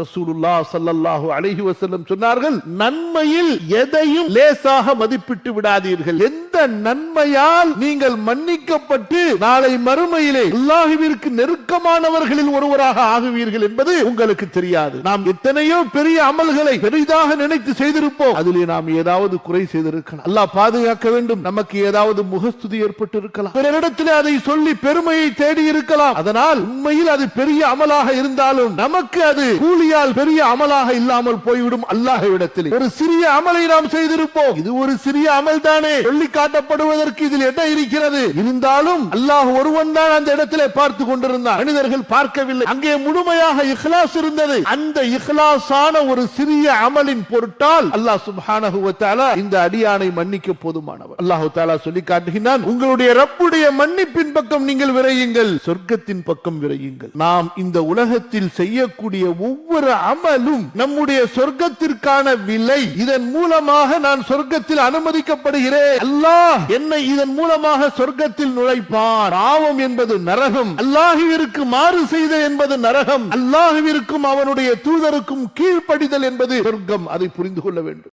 ரசூலுல்லா சல்லல்லாஹு அலைஹி வசல்லம் சொன்னார்கள் நன்மையில் எதையும் லேசாக மதிப்பிட்டு விடாதீர்கள். எந்த நன்மையால் நீங்கள் மன்னிக்கப்பட்டு நாளை மறுமையிலே அல்லாஹுவிற்கு நெருக்கமானவர்களில் ஒருவராக ஆகுவீர்கள் என்பது உங்களுக்கு தெரியாது. நாம் எத்தனையோ பெரிய அமல்களை பெரிதாக நினைத்து செய்திருப்போம். அதிலே நாம் ஏதாவது குறை செய்திருக்கலாம். அல்லாஹ் பாதுகாக்க வேண்டும். நமக்கு ஏதாவது முகஸ்துதி ஏற்பட்டு இருக்கலாம் பிறரிடத்திலே அதை சொல்லி பெருமையை தேடி இருக்கலாம் அதனால் உண்மையில் அது பெரிய அமலாக இருந்தாலும் நமக்கு அது கூலியால் பெரிய அமலாக இல்லாமல் போய்விடும் அல்லாஹ்விடத்தில். ஒரு சிறிய அமலை நாம் செய்திருப்போம். இது ஒரு சிறிய அமல் தானே சொல்லி காட்டப்படுவதற்கு இதில் என்ன இருக்கிறது? இருந்தாலும் அல்லாஹ் ஒருவன் தான் அந்த இடத்திலே பார்த்து கொண்டிருந்தான். மனிதர்கள் பார்க்கவில்லை. அங்கே முழுமையாக இஹ்லாஸ் இருந்தது. அந்த இஹ்லாஸான ஒரு சிறிய அமலின் பொருட்டால் அல்லாஹ் சுப்ஹானஹு இந்த அடியானை மன்னிக்க போதுமானவர். அல்லாஹ் தாலா சொல்லி காட்டுகிறான் உங்களுடைய ரப்புடைய மன்னிப்பின் பக்கம் நீங்கள் விரையுங்கள் சொர்க்கத்தின் பக்கம் விரையுங்கள். நாம் இந்த உலகத்தில் செய்யக்கூடிய ஒவ்வொரு அமலும் நம்முடைய சொர்க்கத்திற்கான விலை. இதன் மூலமாக நான் சொர்க்கத்தில் அனுமதிக்கப்படுகிறேன். அல்லாஹ் என்னை இதன் மூலமாக சொர்க்கத்தில் நுழைப்பார். பாவம் என்பது நரகம். அல்லாஹுவிற்கு மாறு செய்த என்பது நரகம். அல்லாஹுவிற்கும் அவனுடைய தூதருக்கும் கீழ்ப்படிதல் என்பது சொர்க்கம். அதை புரிந்து கொள்ள வேண்டும்.